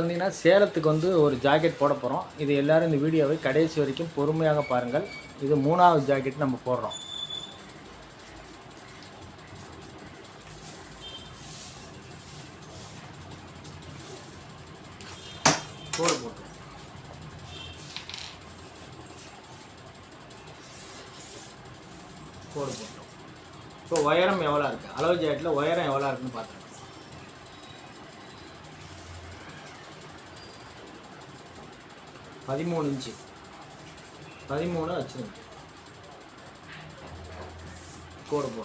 வந்தீங்கன்னா சேலத்துக்கு வந்து ஒரு ஜாக்கெட் போட போகிறோம் இது எல்லாரும் இந்த வீடியோவை கடைசி வரைக்கும் பொறுமையாக பாருங்கள். இது மூணாவது ஜாக்கெட் நம்ம போடுறோம். கோடு போட்டு போட்டோம் இப்போ உயரம் எவ்வளோ இருக்குது அளவு ஜாக்கெட்டில் உயரம் எவ்வளோ இருக்குன்னு பார்த்துருக்கோம் பதிமூணு இன்ச்சு. பதிமூணு வச்சுருங்க. கோடு போ.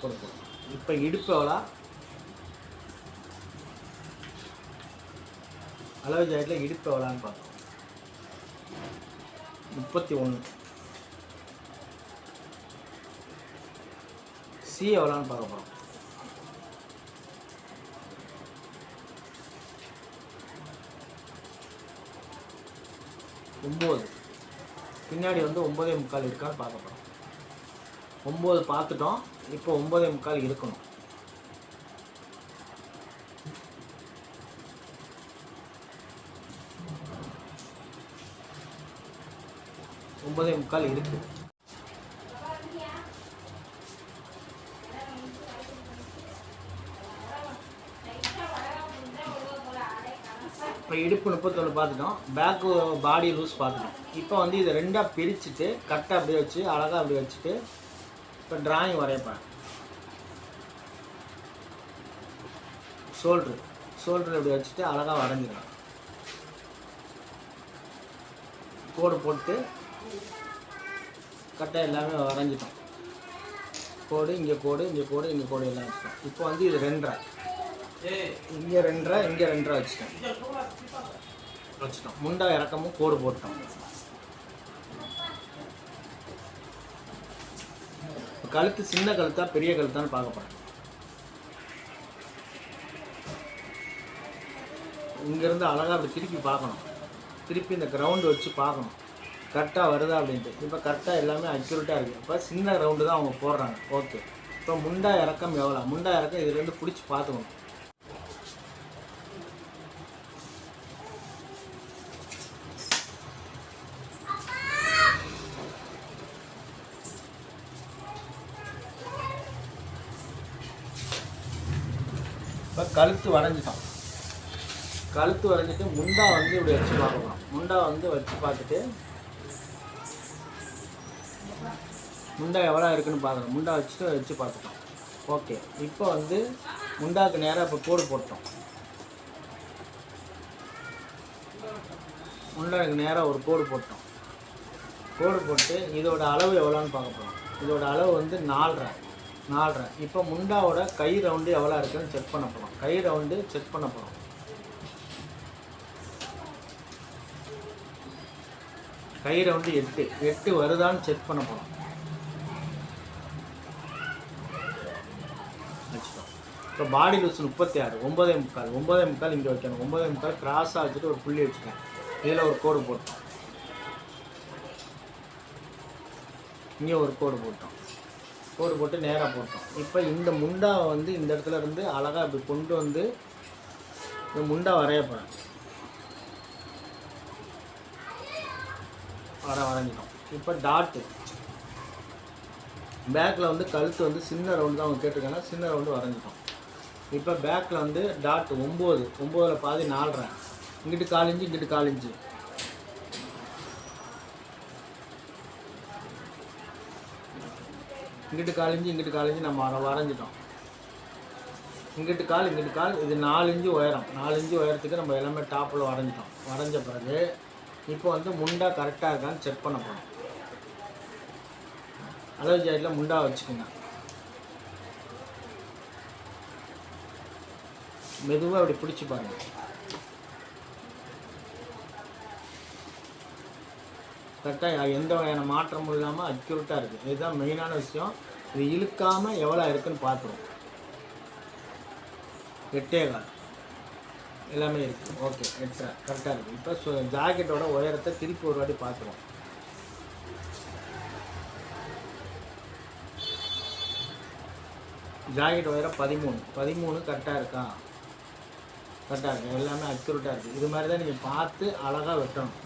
கோடு இப்போ இடுப்பு எவ்வளோ? அளவு ஜாக்கெட்டில் இடுப்பு எவ்வளோன்னு பார்த்தோம் முப்பத்தி ஒன்று. சி எவ்வளோன்னு பார்க்க போகிறோம் ஒம்பது. பின்னாடி வந்து ஒம்பதே முக்கால் இருக்கான்னு பார்க்க போகிறோம் ஒம்பது பார்த்துட்டோம். இப்போ ஒம்பதே முக்கால் இருக்கணும். ஒம்பதே முக்கால் இருக்கு. இப்போ இடுப்பு முப்பத்தொன்று பார்த்துட்டோம். பேக்கு பாடி லூஸ் பார்த்துட்டோம். இப்போ வந்து இதை ரெண்டாக பிரிச்சுட்டு கட்டை அப்படியே வச்சு அழகாக அப்படி வச்சுட்டு இப்போ டிராயிங் வரையப்பேன் ஷோல்ட்ரு ஷோல்ட்ரு இப்படி வச்சுட்டு அழகாக வரைஞ்சிடலாம். கோடு போட்டு கட்டை எல்லாமே வரைஞ்சிட்டோம். கோடு இங்கே கோடு இங்கே கோடு இங்கே கோடு எல்லாம் வச்சுட்டோம். இப்போ வந்து இது ரெண்டரை. இங்கே ரெண்டரை இங்கே ரெண்டரை வச்சுட்டோம். வச்சுட்டோம் முண்டா இறக்கமும் கோடு போட்டோம். கழுத்து சின்ன கழுத்தா பெரிய கழுத்தான்னு பார்க்க போகிறேன் இங்கேருந்து அழகாக அப்படி திருப்பி பார்க்கணும். திருப்பி இந்த கிரவுண்டு வச்சு பார்க்கணும். கரெக்டாக வருதா அப்படின்ட்டு. இப்போ கரெக்டாக எல்லாமே அக்யூரேட்டாக இருக்குது இப்போ சின்ன ரவுண்டு தான் அவங்க போடுறாங்க. ஓகே இப்போ முண்டா இறக்கம் எவ்வளோ முண்டா இறக்கம் இதுலேருந்து பிடிச்சி பார்த்துக்கணும் இப்போ கழுத்து வரைஞ்சிட்டோம் கழுத்து வரைஞ்சிட்டு முண்டா வந்து இப்படி வச்சு பார்க்கலாம் முண்டா வந்து வச்சு பார்த்துட்டு முண்டா எவ்வளோ இருக்குன்னு பார்க்கணும். முண்டா வச்சுட்டு வச்சு பார்த்துட்டோம். ஓகே. இப்போ வந்து முண்டாக்கு நேராக இப்போ கோடு போட்டோம். முண்டாக்கு நேராக ஒரு கோடு போட்டோம். கோடு போட்டு இதோட அளவு எவ்வளோன்னு பார்க்க போகிறோம் இதோட அளவு வந்து நாலரை. நாலரை. இப்போ முண்டாவோட கை ரவுண்டு எவ்வளோ இருக்குன்னு செக் பண்ண போகிறோம் கை ரவுண்டு செக் பண்ண போகிறோம் கை ரவுண்டு எட்டு. எட்டு வருதான்னு செக் பண்ண போகிறோம் வச்சுட்டோம் இப்போ பாடி லூஸ் முப்பத்தி ஆறு. ஒன்பதே முக்கால். ஒன்பதே முக்கால் இங்கே வைக்கணும். ஒன்பதே முக்கால் கிராஸாக வச்சுட்டு ஒரு புள்ளி வச்சுட்டேன் இதில் ஒரு கோடு போட்டோம். இங்கே ஒரு கோடு போட்டோம். கோடு போட்டு நேராக போட்டோம். இப்போ இந்த முண்டாவை வந்து இந்த இடத்துல இருந்து அழகாக அப்படி கொண்டு வந்து இந்த முண்டா வரைய போகிறேன் வர வரைஞ்சிட்டோம். இப்போ டாட்டு பேக்கில் வந்து கழுத்து வந்து சின்ன ரவுண்டு தான் அவங்க கேட்டிருக்காங்க. சின்ன ரவுண்டு வரைஞ்சிட்டோம். இப்போ பேக்கில் வந்து டாட் ஒம்பது. ஒம்போதில் பாதி நாலரை. இங்கிட்டு காலிஞ்சு இங்கிட்டு காலிஞ்சு இங்கிட்டு காலிஞ்சு இங்கிட்டு காலிஞ்சு நம்ம அதை வரைஞ்சிட்டோம் இங்கிட்டு கால் இங்கிட்டு கால் இது நாலு இஞ்சு உயரம். நாலு இன்ச்சு உயரத்துக்கு நம்ம எல்லாமே டாப்பில் வரைஞ்சிட்டோம். வரைஞ்ச பிறகு இப்போ வந்து முண்டா கரெக்டாக இருக்கான்னு செக் பண்ண போகிறோம் அளவு ஜாட்டில் முண்டா வச்சுக்கோங்க. மெதுவாக அப்படி பிடிச்சி பாருங்க. கரெக்டாக எந்த வகையான மாற்றமும் இல்லாமல் அக்யூரேட்டாக இருக்குது இதுதான் மெயினான விஷயம். இது இழுக்காமல் எவ்வளோ இருக்குன்னு பார்த்துருவோம் எட்டே கால். எல்லாமே இருக்குது ஓகே எக்ஸ்ட்ரா கரெக்டாக இருக்குது இப்போ ஜாக்கெட்டோட உயரத்தை திருப்பி ஒரு வாட்டி பார்த்துருவோம். ஜாக்கெட் உயரம் பதிமூணு. பதிமூணு கரெக்டாக இருக்கா? கரெக்டாக இருக்கு. எல்லாமே அக்யூரட்டாக இருக்குது இது மாதிரி தான் நீங்கள் பார்த்து அழகாக வெட்டணும்.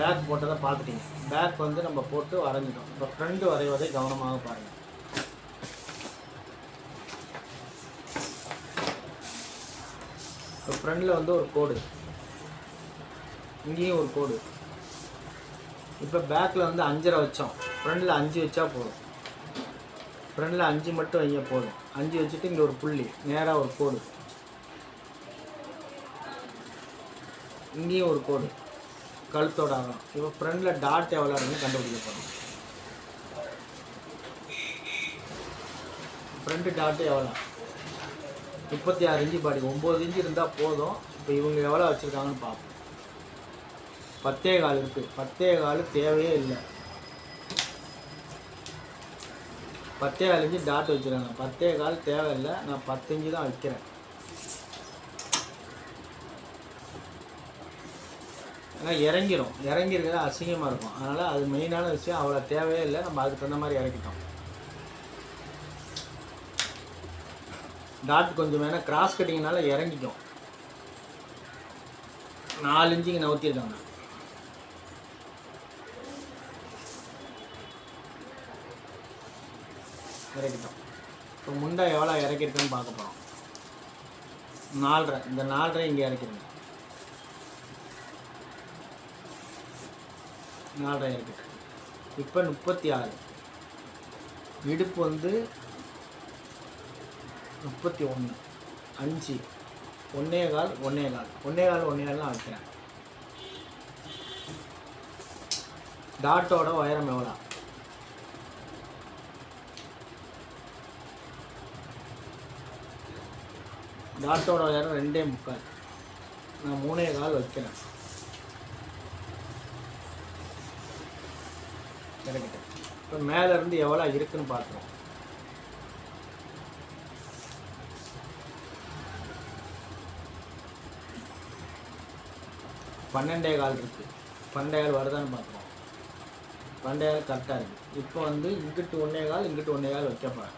பேக் போட்டதை பார்த்துட்டீங்க. பேக் வந்து நம்ம போட்டு வரைஞ்சிட்டோம். இப்போ ஃப்ரண்ட் வரைவதை கவனமாக பாருங்கள் இப்போ ஃப்ரண்டில் வந்து ஒரு கோடு. இங்கேயும் ஒரு கோடு. இப்போ பேக்கில் வந்து அஞ்சரை வச்சோம். ஃப்ரண்டில் அஞ்சு வச்சா போதும். ஃப்ரண்டில் அஞ்சு மட்டும் வைங்க போதும். அஞ்சு வச்சுட்டு இங்கே ஒரு புள்ளி. நேராக ஒரு கோடு. இங்கேயும் ஒரு கோடு. கழுத்தோட ஆகும் இப்போ ஃப்ரண்டில் டாட் எவ்வளோ இருக்குன்னு கண்டுபிடிக்க போகிறோம் ஃப்ரண்ட் டாட்டு எவ்வளோ முப்பத்தி ஆறு இன்ச்சு பாடி. ஒம்பது இன்ச்சு இருந்தால் போதும். இப்போ இவங்க எவ்வளோ வச்சுருக்காங்கன்னு பார்ப்போம். பத்தே கால் இருக்குது பத்தே கால் தேவையே இல்லை. பத்தே கால் இன்ச்சு டாட் வச்சுருக்காங்க. பத்தே கால் தேவையில்லை. நான் பத்து இன்ச்சு தான் வைக்கிறேன். ஏன்னா இறங்கிடும் இறங்கிருக்கிறது அசிங்கமாக இருக்கும். அதனால் அது மெயினான விஷயம். அவ்வளோ தேவையே இல்லை. நம்ம அதுக்கு தகுந்த மாதிரி இறக்கிட்டோம். டாட் கொஞ்சம் வேணால் கிராஸ் கட்டிங்கனால இறங்கிக்கும் நாலு இன்ச்சுக்கு நவுத்திருக்காங்க. இறக்கிட்டோம். இப்போ முண்டை எவ்வளோ இறக்கிருக்குன்னு பார்க்க போகிறோம் நாலரை. இந்த நாலரை இங்கே இறக்கிருங்க. நாலரை இப்போ முப்பத்தி ஆறு இடுப்பு வந்து முப்பத்தி ஒன்று அஞ்சு. ஒன்னே கால் ஒன்னே கால். ஒன்னே கால் ஒன்னே கால்லாம் வைக்கிறேன் டாட்டோட உயரம் எவ்வளோ? டாட்டோட உயரம் ரெண்டே முக்கால். நான் மூணே கால் வைக்கிறேன். இறக்கிட்டேன் இப்போ மேலேருந்து எவ்வளோ இருக்குன்னு பார்க்குறோம். பன்னெண்டே கால் இருக்குது பன்னெண்டே கால் வருதான்னு பார்க்குறோம். பன்னெண்டே கால் கரெக்டாக இருக்குது இப்போ வந்து இங்கிட்டு ஒன்றே கால் இங்கிட்டு ஒன்றே கால் வைக்க போகிறேன்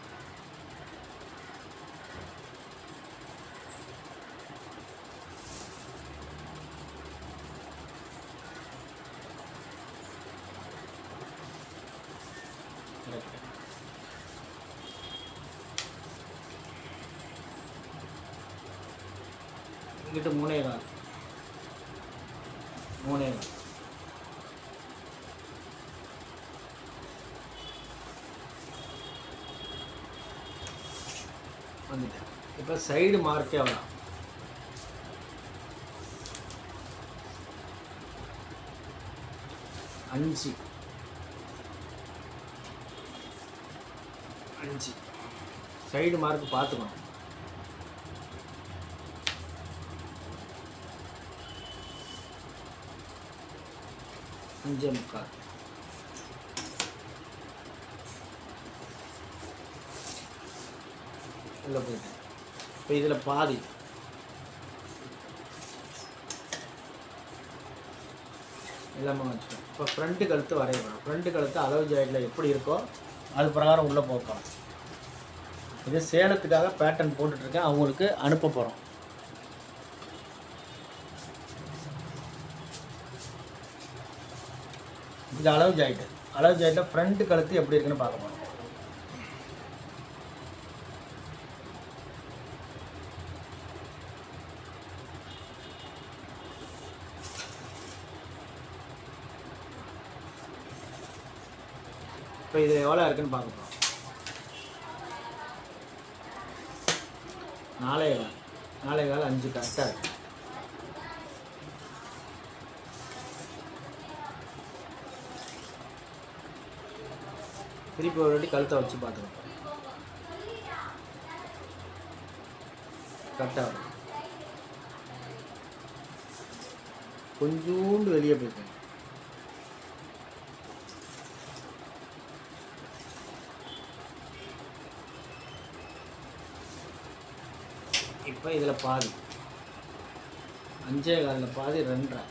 இங்கிட்டு மூணே கால் மூணே கால் வந்துட்டேன். இப்போ சைடு மார்க்கே வரலாம் அஞ்சு. அஞ்சு. சைடு மார்க் பார்த்துக்கணும். அஞ்சே முக்கால் உள்ளே போயிட்டேன். இப்போ இதில் பாதி. எல்லாமே வச்சுட்டோம் இப்போ ஃப்ரண்ட்டு கழுத்து வரையணும் ஃப்ரண்ட்டு கழுத்து அளவு ஜாயிட்டில் எப்படி இருக்கோ அது பிரகாரம் உள்ளே போக்கலாம் இது சேலத்துக்காக பேட்டர்ன் போட்டுட்ருக்கேன் அவங்களுக்கு அனுப்ப போகிறோம் இது அளவு ஜாயிட்டு அளவு ஜாயிட்டில் ஃப்ரண்ட் கழுத்து எப்படி இருக்குன்னு பார்க்க போகிறோம் இப்போ இது எவ்வளோ இருக்குன்னு பார்க்க போகிறோம் நாளை கால். நாளை கால் அஞ்சு கரெக்டாக இருக்குது திருப்பி ஒரு வாட்டி கழுத்தை வச்சு பார்த்துக்கணும். கரெக்டாக கொஞ்சோண்டு வெளியே போய்க்கணும் இப்போ இதில் பாதி. அஞ்சே காலில் பாதி ரெண்டரை.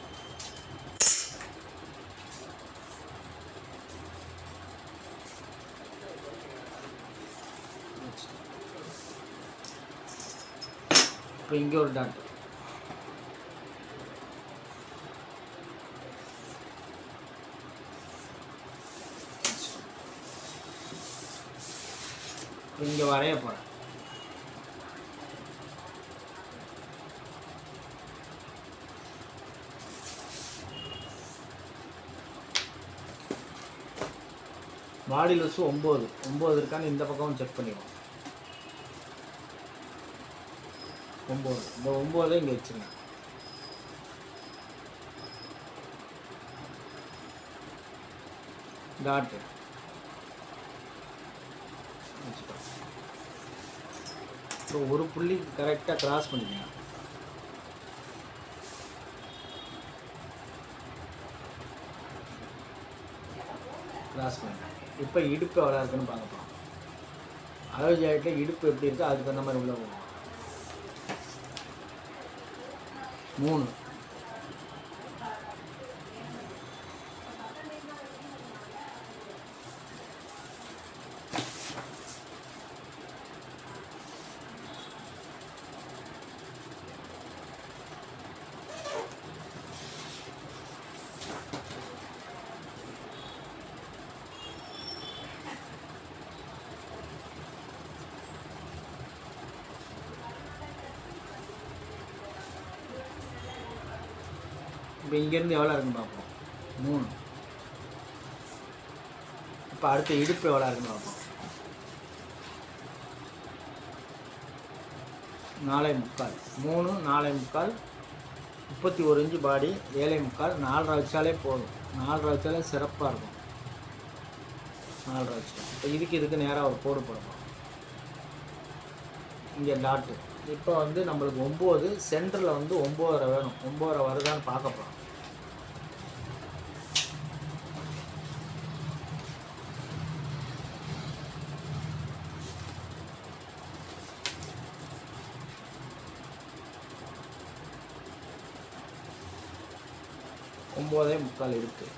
இப்போ இங்கே ஒரு டாட் இங்கே வரைய போகிறேன் பாடி லூஸு ஒம்பது. ஒம்பது இருக்கான்னு இந்த பக்கமும் செக் பண்ணிடுவோம். ஒம்பது. இந்த ஒம்பதை இங்கே வச்சுருங்க. டாட்டு. வச்சுட்டோம் இப்போ ஒரு புள்ளி கரெக்டாக கிராஸ் பண்ணிக்கலாம் கிராஸ் பண்ணுங்க இப்போ இடுப்பு எவ்வளோ இருக்குன்னு பார்க்க போகிறோம் அளவு ஜாக்கெட்டில் இடுப்பு எப்படி இருக்கோ அதுக்கு தகுந்த மாதிரி உள்ள போகணும். மூணு. இங்கேருந்து எவ்வளோ இருக்குன்னு பார்ப்போம். மூணு. இப்போ அடுத்த இடுப்பு எவ்வளோ இருக்குன்னு பார்ப்போம். நாலே முக்கால். மூணு நாலே முக்கால். முப்பத்தி ஒரு இன்ச்சு பாடி ஏழை முக்கால். நாலரை வச்சாலே போதும். நாலரை வச்சாலே சிறப்பாக இருக்கும். நாலரை வச்சு. இப்போ இதுக்கு இதுக்கு நேராக ஒரு கோடு போடணும். இங்கே டாட்டு இப்போ வந்து நம்மளுக்கு ஒம்பது சென்டரில் வந்து ஒம்போதரை வேணும். ஒம்போதரை வருதான்னு பார்க்க போகிறோம் ஒம்போதே முக்கால் இருக்குது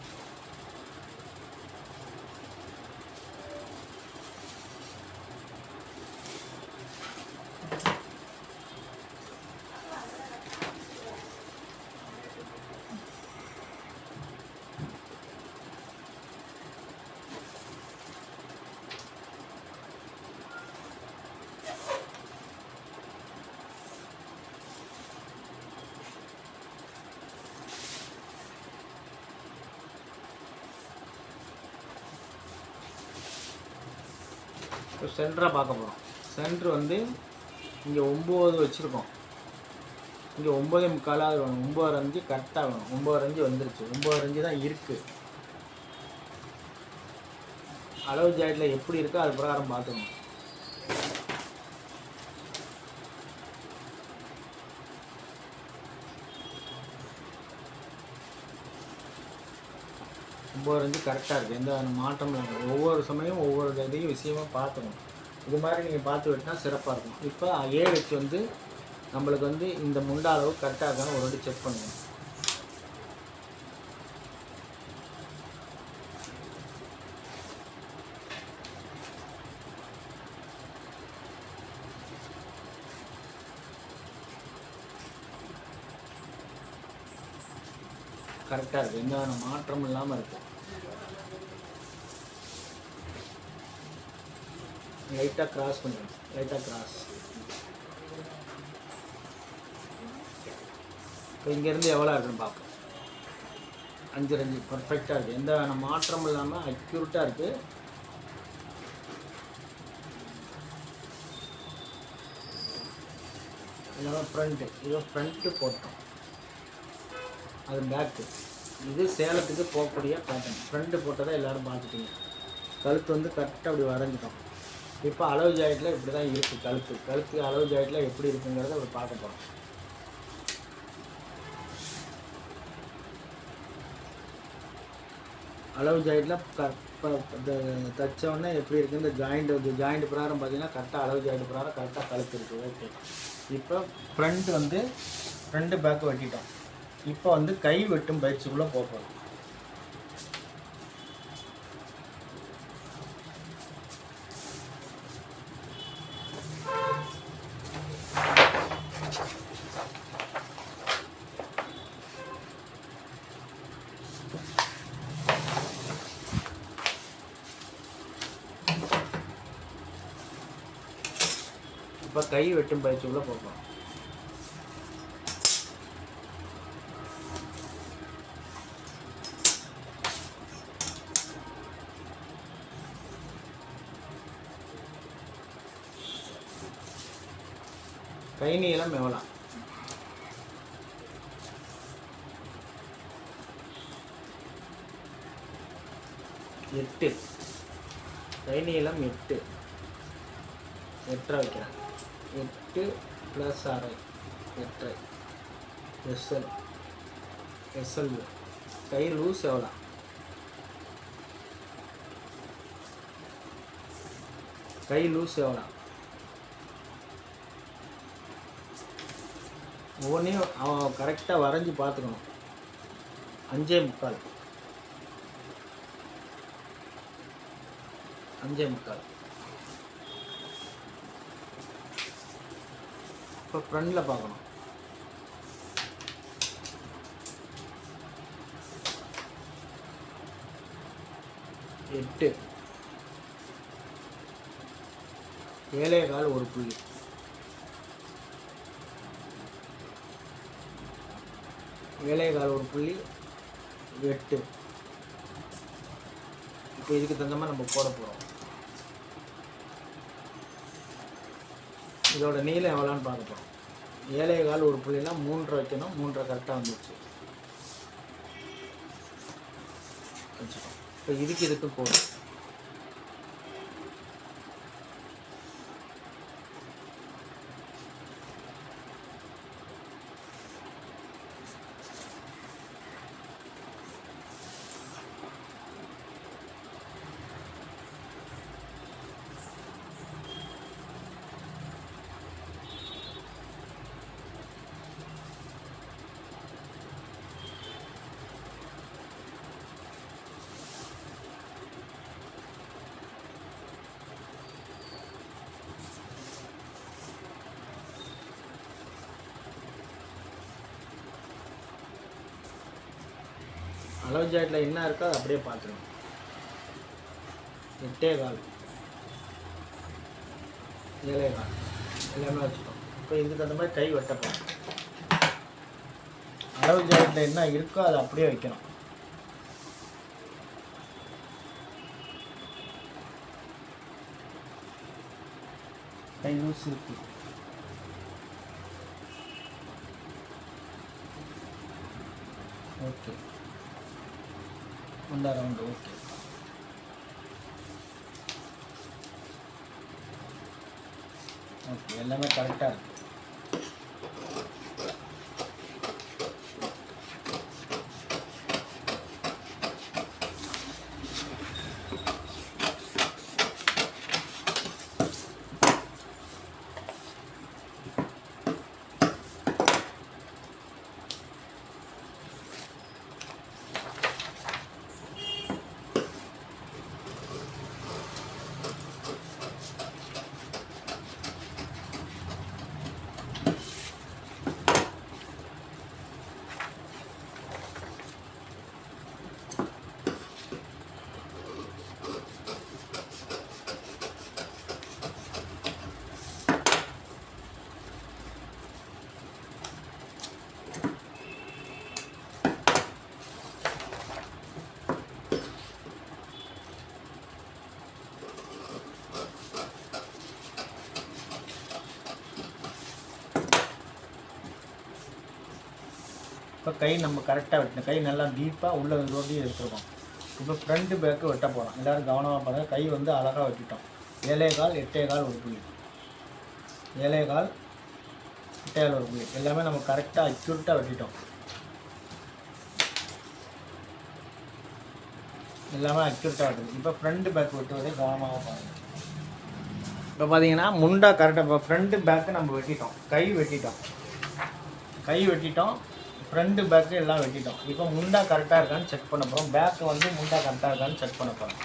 இப்போ சென்டரை பார்க்க போகிறோம். சென்ட்ரு வந்து இங்கே ஒம்பது வச்சுருக்கோம். இங்கே ஒம்பதே முக்காலாவது வேணும். ஒம்பது அஞ்சு கரெக்டாக வேணும். ஒம்பது அஞ்சு வந்துருச்சு. ஒம்பது அஞ்சு தான் இருக்குது அளவு ஜாயிட்டில் எப்படி இருக்கோ அது பிரகாரம் பார்த்துக்கணும். ஒம்பது கரெக்டாக இருக்குது எந்த மாற்றமும் இல்லை. ஒவ்வொரு சமயம் ஒவ்வொரு இதையும் விஷயமா பார்த்துக்கணும். இது மாதிரி நீங்கள் பார்த்து விட்டினா சிறப்பாக இருக்கும். இப்போ ஏழு வச்சு வந்து நம்மளுக்கு வந்து இந்த முண்டா அளவு கரெக்டாக இருக்கான்னு ஒரு வாட்டி செக் பண்ணணும் கரெக்டாக இருக்குது எந்த வித மாற்றமும் இல்லாமல் இருக்குது லைட்டாக கிராஸ் பண்ணுங்க. லைட்டாக கிராஸ் இப்போ இங்கேருந்து எவ்வளோ இருக்குன்னு பார்ப்போம். அஞ்சு ரெஞ்சு பர்ஃபெக்டாக இருக்குது எந்த வித மாற்றமும் இல்லாமல் அக்யூரட்டாக இருக்குது இதெல்லாம் ஃப்ரண்ட்டு இதோ ஃப்ரண்ட்டு போட்டோம். அது பேக்கு இது சேலத்துக்கு போகக்கூடிய பேட்டர்ன் ஃப்ரண்ட்டு போட்டதை எல்லோரும் பார்த்துட்டீங்க. கழுத்து வந்து கரெக்டாக அப்படி வரைஞ்சிட்டோம். இப்போ அளவு ஜாக்கெட்டில் இப்படி தான் இருக்குது கழுத்து. கழுத்து அளவு ஜாக்கெட்டில் எப்படி இருக்குங்கிறத அப்படி பார்க்க போகிறோம் அளவு ஜாக்கெட்டில் க ப- உடனே எப்படி இருக்குது இந்த ஜாயிண்ட் வந்து ஜாயிண்ட் பிரகாரம் பார்த்தீங்கன்னா கரெக்டாக அளவு ஜாயிண்ட் பிரகாரம் கரெக்டாக கழுத்து இருக்குது ஓகே இப்போ ஃப்ரண்ட் வந்து ஃப்ரண்ட்டு பேக் வெட்டிட்டோம். இப்போ வந்து கை வெட்டும் பயிற்சிக்குள்ளே போகிறோம் இப்போ கை வெட்டும் பயிற்சிக்குள்ளே போகலாம். கை நீளம் எவ்வளோ எட்டு. கை நீளம் எட்டு. எட்டரை வைக்கிறேன். எட்டு ப்ளஸ் அரை எட்டரை. எஸ்எல். எஸ்எல். கை லூஸ் எவ்வளோ? கை லூஸ் எவ்வளோ? ஒவ்வொன்றையும் அவன் கரெக்டாக வரைஞ்சி பார்த்துக்கணும். அஞ்சே முக்கால். அஞ்சே முக்கால். இப்போ ஃப்ரண்டில் பார்க்கணும். எட்டு. ஏழே கால் ஒரு புள்ளி. ஏழே கால் ஒரு புள்ளி எட்டு. இப்போ இதுக்கு தகுந்த மாதிரி நம்ம போட போகிறோம் இதோட நீளம் எவ்வளோன்னு பார்த்துப்போம். ஏழை கால் ஒரு புள்ளினா மூன்றரை வைக்கணும். மூன்றரை கரெக்டாக வந்துச்சு வச்சுக்கோம் இப்போ இதுக்கு இதுக்கு போடும் அளவு ஜாக்கெட்டில் என்ன இருக்கோ அதை அப்படியே பார்த்துருவோம் எட்டே கால். ஏழே கால். எல்லாமே வச்சுக்கோம் இப்போ இதுக்கு தகுந்த மாதிரி கை வெட்டப்போம் அளவு ஜாக்கெட்டில் என்ன இருக்கோ அதை அப்படியே வைக்கணும். கை லூஸ் இருக்கு. ஓகே. உண்டா ரவுண்டு ஓகே ஓகே எல்லாமே கரெக்டாக இருக்குது கை நம்ம கரெக்டாக வெட்டணும். கை நல்லா டீப்பாக உள்ள ரோட்டி எடுத்துருக்கோம் இப்போ ஃப்ரண்ட்டு பேக்கு வெட்ட போகிறோம் எல்லோரும் கவனமாக பாருங்கள் கை வந்து அழகாக வெட்டிட்டோம். ஏழே கால் எட்டே கால் ஒரு புள்ளி. ஏழே கால் எட்டே கால் ஒரு புள்ளி. எல்லாமே நம்ம கரெக்டாக அக்யூரட்டாக வெட்டிட்டோம். எல்லாமே அக்யூரட்டாக வெட்டுது இப்போ ஃப்ரண்ட் பேக் வெட்டுவதே கவனமாக பாருங்கள் இப்போ பார்த்தீங்கன்னா முண்டா கரெக்டாக இப்போ ஃப்ரண்ட்டு பேக்கு நம்ம வெட்டிட்டோம். கை வெட்டிட்டோம். கை வெட்டிட்டோம். ஃப்ரண்ட்டு பேக்கு எல்லாம் வெட்டிட்டோம். இப்போ முண்டா கரெக்டாக இருக்கான்னு செக் பண்ண போகிறோம் பேக்கு வந்து முண்டா கரெக்டாக இருக்கான்னு செக் பண்ண போகிறோம்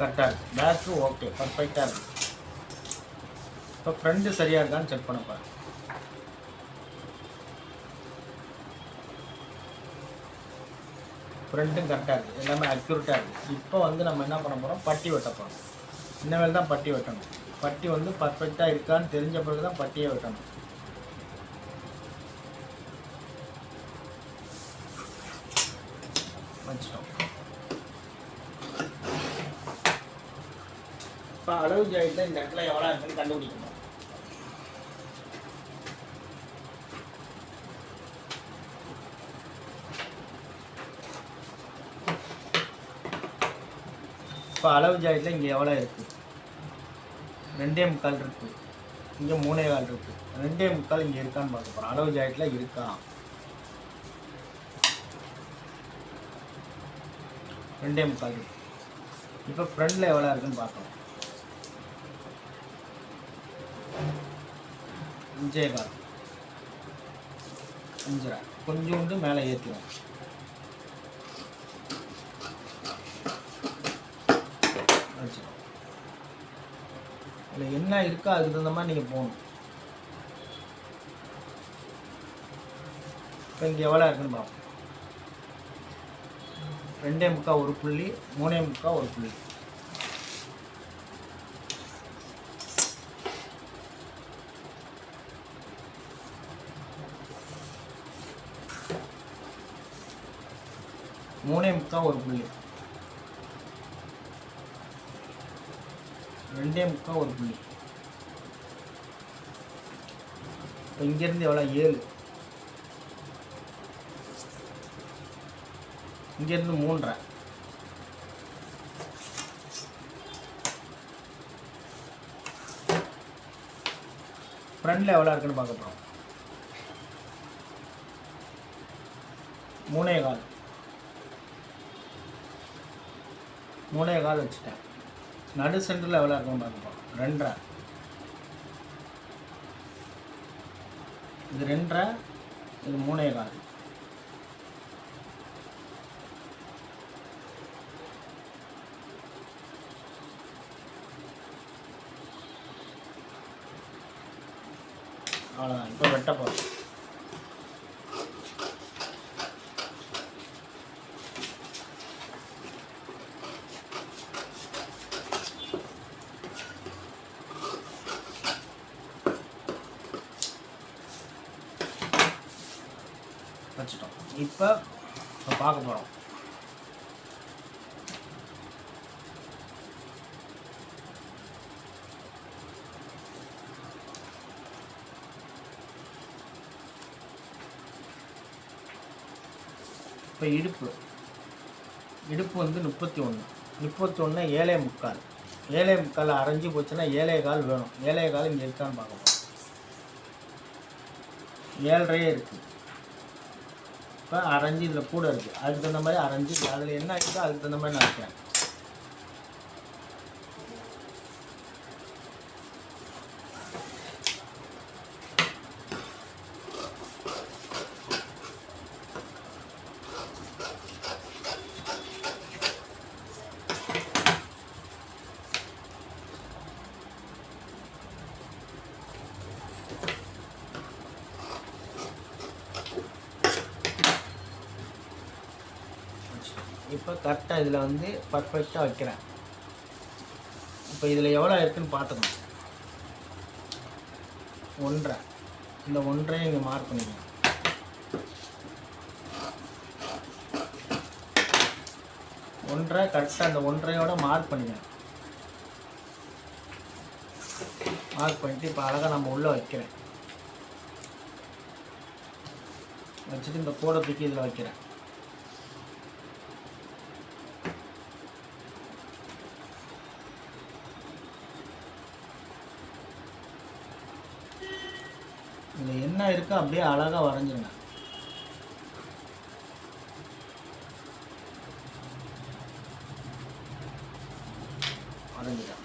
கரெக்டாக இருக்கு. பேக்கு ஓகே பர்ஃபெக்டாக இருக்குது இப்போ ஃப்ரண்ட்டு சரியாக இருக்கான்னு செக் பண்ண போகிறேன் ஃப்ரண்ட்டும் கரெக்டாக இருக்குது எல்லாமே அக்யூரேட்டாக இருக்குது இப்போ வந்து நம்ம என்ன பண்ண போகிறோம் பட்டி வெட்ட போகிறோம் இனிமேல் தான் பட்டி வெட்டணும். பட்டி வந்து பர்ஃபெக்டாக இருக்கான்னு தெரிஞ்ச பிறகு தான் பட்டியை வெட்டணும். வச்சிட்டோம். இப்போ அளவு ஜாயிட்டில் இந்த இடத்துல எவ்வளோ இருக்குன்னு கண்டுபிடிக்கணும். இப்போ அளவு ஜாயிட்டில் இங்கே எவ்வளோ இருக்குது ரெண்டே முக்கால் இருக்குது இங்கே மூணே கால் இருக்குது ரெண்டே முக்கால் இங்கே இருக்கான்னு பார்க்க போகிறோம் அளவு ஜாயிட்டில் இருக்கா? ரெண்டே முக்கால் இருக்குது இப்போ ஃப்ரண்டில் எவ்வளோ இருக்குன்னு பார்க்கலாம். அஞ்சே கால் அஞ்சரை. கொஞ்சோண்டு மேலே ஏற்றுவோம் அதில் என்ன இருக்கோ அதுக்கு தகுந்த மாதிரி நீங்கள் போகணும். இப்போ இங்கே எவ்வளோ இருக்குன்னு பார்ப்போம் ரெண்டே முக்கால் ஒரு புள்ளி மூணே முக்கா ஒரு புள்ளி. மூணே முக்கா ஒரு புள்ளி. ரெண்டே முக்கால் ஒரு புள்ளி இப்போ இங்கேருந்து எவ்வளோ? ஏழு. இங்கேருந்து மூன்றரை. ஃப்ரண்டில் எவ்வளோ இருக்குன்னு பார்க்க போகிறோம் மூணே கால். மூணே கால் வச்சுட்டேன். நடு சென்டரில் எவ்வளோ இருக்குன்னு பார்ப்போம் ரெண்டரை. இது ரெண்டரை இது மூணே கால். அவ்வளோதான் இப்போ வெட்ட போகிறோம் வச்சுட்டோம் இப்போ இப்போ பார்க்க போகிறோம் இப்போ இடுப்பு. இடுப்பு வந்து முப்பத்தி ஒன்று முப்பத்தி ஒன்று ஏழை முக்கால். ஏழை முக்கால் அரைஞ்சு போச்சுன்னா ஏழை கால் வேணும். ஏழை கால் இங்கே இருக்கான்னு பார்க்கணும் ஏழரையே இருக்குது இப்போ அரைஞ்சு இதில் கூட இருக்குது அதுக்கு தகுந்த மாதிரி அரைஞ்சு அதில் என்ன இருக்கோ அதுக்கு தகுந்த மாதிரி நான் வைக்கிறேன். இப்போ கரெக்டாக இதில் வந்து பர்ஃபெக்டாக வைக்கிறேன். இப்போ இதில் எவ்வளோ இருக்குதுன்னு பார்த்துக்கணும். ஒன்றரை. இந்த ஒன்றையும் இங்கே மார்க் பண்ணிக்கணும் ஒன்றரை கரெக்டாக அந்த ஒன்றையோட மார்க் பண்ணிக்கணும் மார்க் பண்ணிட்டு இப்போ அழகாக நம்ம உள்ளே வைக்கிறேன். வச்சுட்டு இந்த கோடை தூக்கி இதில் வைக்கிறேன் இதில் என்ன இருக்க அப்படியே அழகாக வரைஞ்சிருங்க. வரைஞ்சிட்டேன்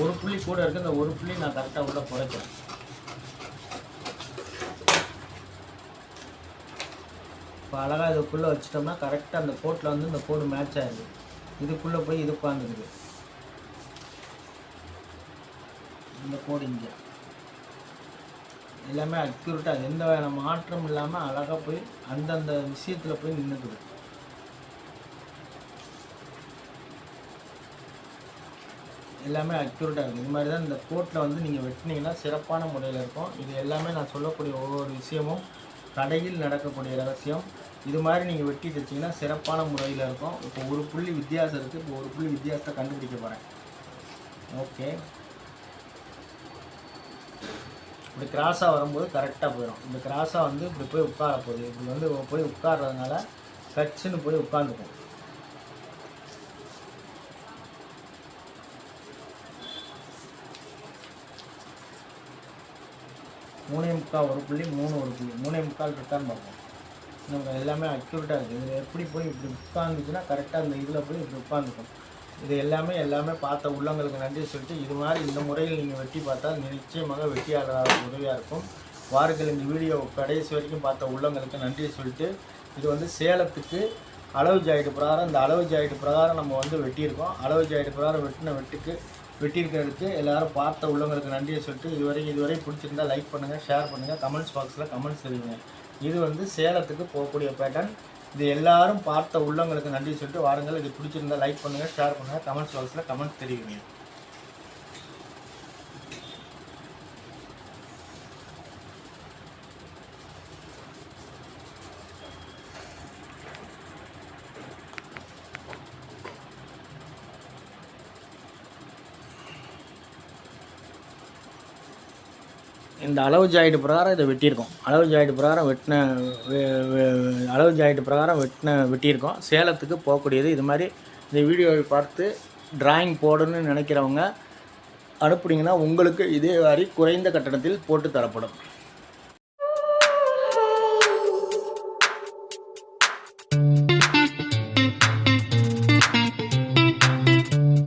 ஒரு புள்ளி கூட இருக்கு இந்த ஒரு புள்ளி நான் கரெக்டாக உள்ள குறைக்கிறேன் இப்போ அழகாக இதுக்குள்ளே வச்சிட்டோம்னா கரெக்டாக அந்த கோட்டில் வந்து இந்த கோடு மேட்ச் ஆயிடுது. இதுக்குள்ளே போய் இது உட்காந்துக்குது இந்த கோடு இங்கே. எல்லாமே அக்யூரேட்டாக எந்த வகையான மாற்றம் இல்லாமல் அழகாக போய் அந்தந்த விஷயத்தில் போய் நின்றுக்குது எல்லாமே அக்யூரேட்டாக இருக்குது இது மாதிரி தான் இந்த கோட்டில் வந்து நீங்கள் வெட்டினீங்கன்னா சிறப்பான முறையில் இருக்கும். இது எல்லாமே நான் சொல்லக்கூடிய ஒவ்வொரு விஷயமும் கடையில் நடக்கக்கூடிய ரகசியம். இது மாதிரி நீங்கள் வெட்டி தைச்சிங்கன்னா சிறப்பான முறையில் இருக்கும். இப்போ ஒரு புள்ளி வித்தியாசம் இருக்குது இப்போ ஒரு புள்ளி வித்தியாசத்தை கண்டுபிடிக்க போகிறேன் ஓகே இப்படி கிராஸாக வரும்போது கரெக்டாக போயிடும் இந்த கிராஸாக வந்து இப்படி போய் உட்கார போகுது. இப்படி வந்து போய் உட்கார்றதுனால கச்சுன்னு போய் உட்காந்துக்கும் மூணே முக்கால் ஒரு புள்ளி மூணு ஒரு புள்ளி. மூணே முக்கால் இருக்கான்னு பார்ப்போம். நம்ம எல்லாமே அக்யூரேட்டாக இருக்குது இதில் எப்படி போய் இப்படி உட்காந்துச்சுன்னா கரெக்டாக அந்த இதில் போய் இப்படி உட்காந்துக்கும் இது எல்லாமே எல்லாமே பார்த்த உள்ளங்களுக்கு நன்றி சொல்லிட்டு இது மாதிரி இந்த முறையில் நீங்கள் வெட்டி பார்த்தா நிச்சயமாக வெட்டியாளராக உதவியாக இருக்கும். வாருங்கள் இந்த வீடியோ கடைசி வரைக்கும் பார்த்த உள்ளங்களுக்கு நன்றி சொல்லிட்டு இது வந்து சேலத்துக்கு அளவு ஜாயிட்டு பிரகாரம் இந்த அளவு ஜாயிட்டு பிரகாரம் நம்ம வந்து வெட்டியிருக்கோம். அளவு ஜாயிட்டு பிரகாரம் வெட்டின வெட்டுக்கு வெட்டியிருக்கிறதுக்கு எல்லாரும் பார்த்த உள்ளவங்களுக்கு நன்றியை சொல்லிட்டு இதுவரை இதுவரை பிடிச்சிருந்தா லைக் பண்ணுங்கள் ஷேர் பண்ணுங்கள் கமெண்ட்ஸ் பாக்ஸில் கமெண்ட்ஸ் தெரியுங்க இது வந்து சேலத்துக்கு போகக்கூடிய பேட்டர்ன் இது எல்லாரும் பார்த்த உள்ளவங்களுக்கு நன்றி சொல்லிட்டு வாருங்கள். இது பிடிச்சிருந்தா லைக் பண்ணுங்கள் ஷேர் பண்ணுங்கள் கமெண்ட்ஸ் பாக்ஸில் கமெண்ட்ஸ் தெரிவிங்க. இந்த அளவு ஜாயிட்டு பிரகாரம் இதை வெட்டியிருக்கோம். அளவு ஜாயிட்டு பிரகாரம் வெட்டின அளவு ஜாயிட்டு பிரகாரம் வெட்டின வெட்டியிருக்கோம். சேலத்துக்கு போகக்கூடியது இது மாதிரி இந்த வீடியோவை பார்த்து டிராயிங் போடணும்னு நினைக்கிறவங்க அனுப்புனீங்கன்னா உங்களுக்கு இதே மாதிரி குறைந்த கட்டணத்தில் போட்டு தரப்படும்.